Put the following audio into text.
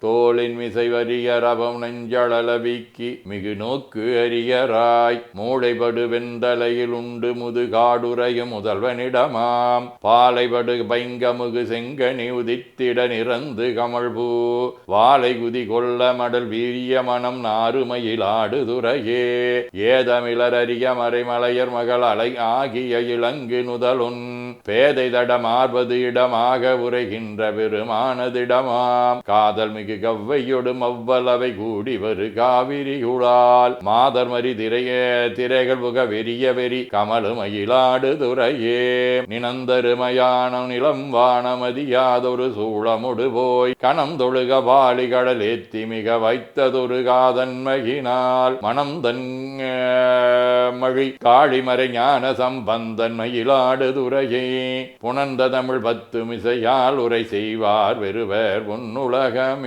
தோளின் மிசை வரியரவம் நெஞ்சளவிக்கி மிகு நோக்கு அரியராய் மூளைபடு வெந்தலையில் உண்டு முதுகாடுரையும் முதல்வனிடமாம். பாலைபடு பைங்கமுகு செங்கனி உதித்திட நிறந்து கமழ்பூ. வாழை குதி கொள்ள மடல் வீரிய மனம் நாறுமையில் ஆடுதுறையே. ஏதமிழர் அரிய மறைமலையர் மகள் அலை ஆகிய இளங்கு நுதலுன். பேதை தடமார்பது இடமாக உரைகின்ற பெருமானதிடமாம். காதல் மிகு கவ்வையொடும் அவ்வளவை கூடி வரு காவிரியுளால் மாதர் மரி திரைய திரைகள் புக வெறிய வெறி கமலு மயிலாடு துறையே. நினந்தருமையானம் நிலம் வானமதியாதொரு சூழமுடு போய். கணம் தொழுக பாலி கடல் ஏத்தி மிக வைத்ததொரு காதன்மையினால் மனம் தன் மழி காளிமறை ஞான சம்பந்தன் மயிலாடு துறையே. புணர்ந்த தமிழ் பத்து மிசையால் உரை செய்வார் வெறுவர் உன்னுலகமே